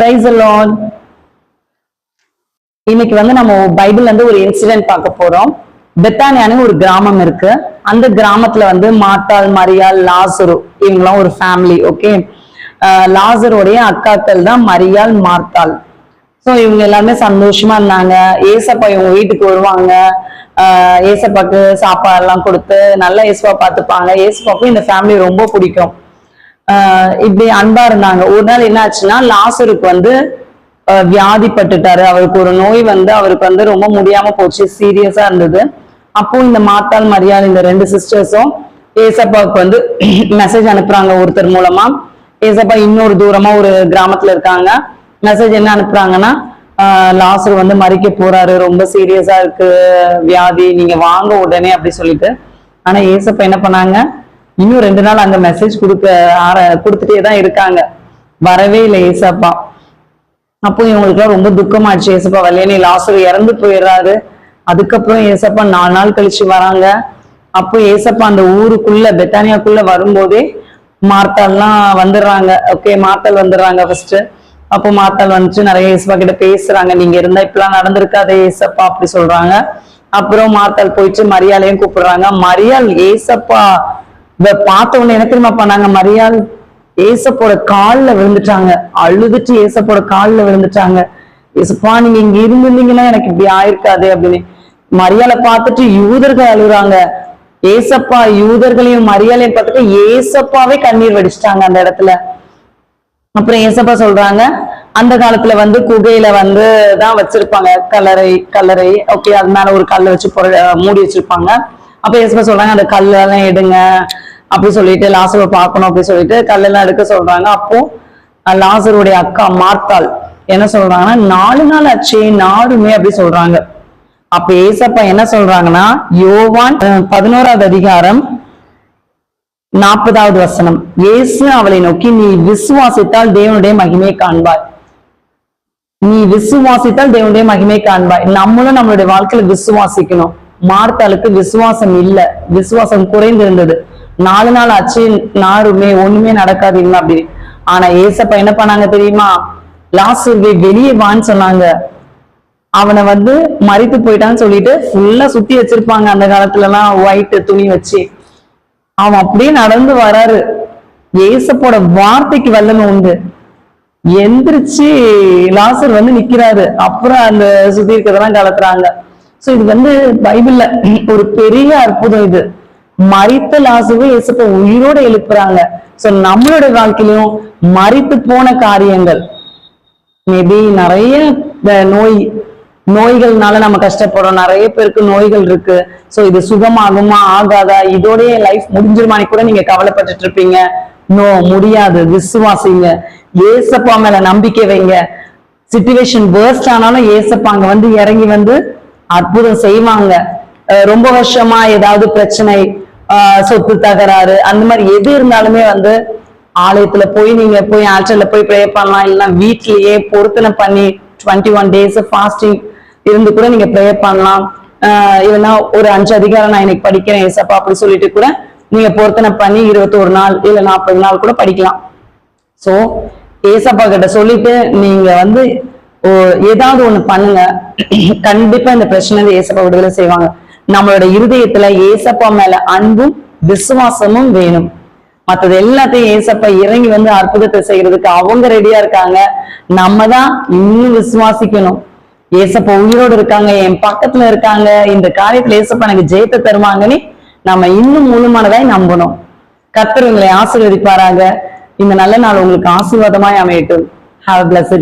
Price Lord இன்னைக்கு வந்து நம்ம பைபிள் வந்து ஒரு இன்சிடென்ட் பார்க்க போறோம். பெத்தானியானு ஒரு கிராமம் இருக்கு. அந்த கிராமத்துல வந்து மாட்டாள் மரியாள் லாசரு இவங்கெல்லாம் ஒரு ஃபேமிலி ஓகே லாசருடைய அக்காக்கள் தான் மரியாள் மார்த்தாள். ஸோ இவங்க எல்லாருமே சந்தோஷமா இருந்தாங்க. ஏசப்பா இவங்க வீட்டுக்கு வருவாங்க. ஏசப்பாக்கு சாப்பாடு எல்லாம் கொடுத்து நல்லா ஏசப்பா பார்த்துப்பாங்க. ஏசப்பாக்கும் இந்த ஃபேமிலி ரொம்ப பிடிக்கும். இப்படி அன்பா இருந்தாங்க. ஒரு நாள் என்ன ஆச்சுன்னா லாசருக்கு வந்து வியாதிப்பட்டுட்டாரு. அவருக்கு ஒரு நோய் வந்து அவருக்கு வந்து ரொம்ப முடியாம போச்சு. சீரியஸா இருந்தது. அப்போ இந்த மாத்தாள் மரியாதை இந்த ரெண்டு சிஸ்டர்ஸும் ஏசப்பாவுக்கு வந்து மெசேஜ் அனுப்புறாங்க ஒருத்தர் மூலமா. ஏசப்பா இன்னொரு தூரமா ஒரு கிராமத்துல இருக்காங்க. மெசேஜ் என்ன அனுப்புறாங்கன்னா லாசர் வந்து மறிக்க போறாரு. ரொம்ப சீரியஸா இருக்கு. வியாதி நீங்க வாங்க உடனே அப்படி சொல்லிட்டு. ஆனா ஏசப்பா என்ன பண்ணாங்க? இன்னும் ரெண்டு நாள் அங்க மெசேஜ் கொடுக்க ஆர கொடுத்துட்டே தான் இருக்காங்க. வரவே இல்லை ஏசப்பா. அப்போ இவங்களுக்குலாம் ரொம்ப துக்கமாச்சு ஏசப்பா வரலையே லாசர் இறந்து போயிடுறாரு. அதுக்கப்புறம் ஏசப்பா நாலு நாள் கழிச்சு வராங்க. அப்போ ஏசப்பா அந்த ஊருக்குள்ள பெத்தானியாக்குள்ள வரும்போதே மார்த்தால்லாம் வந்துடுறாங்க. ஓகே மார்த்தால் வந்துடுறாங்க ஃபர்ஸ்ட் அப்போ மார்த்தால் வந்துச்சு நிறைய ஏசப்பா கிட்ட பேசுறாங்க. நீங்க இருந்தா இப்பெல்லாம் நடந்திருக்காதே ஏசப்பா அப்படி சொல்றாங்க. அப்புறம் மார்த்தால் போயிட்டு மரியாலையும் கூப்பிடுறாங்க. மரியாள் ஏசப்பா இவ பார்த்த உடனே என்ன தெரியுமா பண்ணாங்க? மரியாள் ஏசப்போட கால்ல விழுந்துட்டாங்க. அழுதுட்டு ஏசப்போட கால்ல விழுந்துட்டாங்க. ஏசப்பா நீங்க இங்க இருந்திருந்தீங்கன்னா எனக்கு இப்படி ஆயிருக்காது அப்படின்னு. மரியாதை பார்த்துட்டு யூதர்கள் அழுகுறாங்க. ஏசப்பா யூதர்களையும் மரியாதையும் பார்த்துட்டு ஏசப்பாவே கண்ணீர் வடிச்சிட்டாங்க அந்த இடத்துல. அப்புறம் ஏசப்பா சொல்றாங்க அந்த காலத்துல வந்து குகையில வந்து தான் வச்சிருப்பாங்க. கல்லறை கல்லறை ஓகே அது மேல ஒரு கல்லை வச்சு மூடி வச்சிருப்பாங்க. அப்ப எஸ்பா சொல்றாங்க அந்த கல்லெல்லாம் எடுங்க அப்படி சொல்லிட்டு லாசரை பார்க்கணும் அப்படி சொல்லிட்டு கல்லெல்லாம் எடுக்க சொல்றாங்க. அப்போ லாசருடைய அக்கா மார்த்தாள் என்ன சொல்றாங்கன்னா நாலு நாள் ஆச்சு நாடுமே அப்படி சொல்றாங்க. அப்ப ஏசப்பா என்ன சொல்றாங்கன்னா யோவான் பதினோராவது அதிகாரம் நாற்பதாவது வசனம். இயேசு அவளை நோக்கி நீ விசுவாசித்தால் தேவனுடைய மகிமையை காண்பாய். நீ விசுவாசித்தால் தேவனுடைய மகிமை காண்பாய். நம்மளும் நம்மளுடைய வாழ்க்கையில விசுவாசிக்கணும். மார்த்தாளுக்கு விசுவாசம் இல்ல. விசுவாசம் குறைந்திருந்தது. நாலு நாள் ஆச்சு நாருமே ஒண்ணுமே நடக்காதீங்க அப்படின்னு ஆனா ஏசப்பா என்ன பண்ணாங்க தெரியுமா? லாசுவை வெளியே வான்னு சொன்னாங்க. அவனை வந்து மறித்து போயிட்டான்னு சொல்லிட்டு ஃபுல்லா சுத்தி வச்சிருப்பாங்க அந்த காலத்துல எல்லாம் ஒயிட் துணி வச்சு. அவன் அப்படியே நடந்து வராரு. ஏசப்போட வார்த்தைக்கு வல்லமை உண்டு. எந்திரிச்சு லாசர் வந்து நிக்கிறாரு. அப்புறம் அந்த சுத்தி இருக்கிறதெல்லாம் கலத்துறாங்க. சோ இது வந்து பைபிள்ல ஒரு பெரிய அற்புதம் இது. மறித்த லாசுவை இயேசுப்ப உயிரோட எழுப்புறாங்க. சோ நம்மளோட வாழ்க்கையிலும் மறித்து போன காரியங்கள். மேபி நிறைய இந்த நோய் நோய்கள்னால நம்ம கஷ்டப்படுறோம். நிறைய பேருக்கு நோய்கள் இருக்கு. சோ இது சுகமாகுமா ஆகாதா? இதோடய லைஃப் முடிஞ்சிருமானி கூட நீங்க கவலைப்பட்டுட்டு இருப்பீங்க. நோ முடியாது. விசுவாசிங்க. ஏசப்பா மேல நம்பிக்கை வைங்க. சிச்சுவேஷன் வேர்ஸ்ட் ஆனாலும் ஏசப்பா அங்க வந்து இறங்கி வந்து அற்புதம் செய்வாங்க. ரொம்ப வருஷமா ஏதாவது பிரச்சனை சொத்து தகராறு அந்த மாதிரி எது இருந்தாலுமே வந்து ஆலயத்துல போய் நீங்க போய் ஆற்றல்ல போய் ப்ரே பண்ணலாம். இல்லைன்னா வீட்லயே பொருத்தனை பண்ணி டுவெண்ட்டி ஒன் டேஸ் ஃபாஸ்டிங் இருந்து கூட நீங்க ப்ரே பண்ணலாம். இல்லைன்னா ஒரு அஞ்சு அதிகாரம் நான் இன்னைக்கு படிக்கிறேன் ஏசப்பா அப்படின்னு சொல்லிட்டு கூட நீங்க பொருத்தனை பண்ணி இருபத்தோரு நாள் இல்ல நாற்பது நாள் கூட படிக்கலாம். சோ ஏசப்பா கிட்ட சொல்லிட்டு நீங்க வந்து ஏதாவது ஒண்ணு பண்ணுங்க. கண்டிப்பா இந்த பிரச்சனை ஏசப்பா விடுதலை செய்வாங்க. நம்மளோட இருதயத்துல ஏசப்பா மேல அன்பும் விசுவாசமும் வேணும். மத்தது எல்லாத்தையும் ஏசப்பா இறங்கி வந்து அற்புதத்தை செய்யறதுக்கு அவங்க ரெடியா இருக்காங்க. நம்ம தான் இன்னும் விசுவாசிக்கணும். ஏசப்பா உயிரோடு இருக்காங்க என் பக்கத்துல இருக்காங்க. இந்த காரியத்துல ஏசப்பா எனக்கு ஜெயத்தை தருவாங்கன்னு நம்ம இன்னும் முழுமானதாய் நம்பணும். கத்தர் உங்களை ஆசீர்வதிப்பாராங்க இந்த நல்ல நாள் உங்களுக்கு ஆசீர்வாதமாய் அமையட்டும். Have plus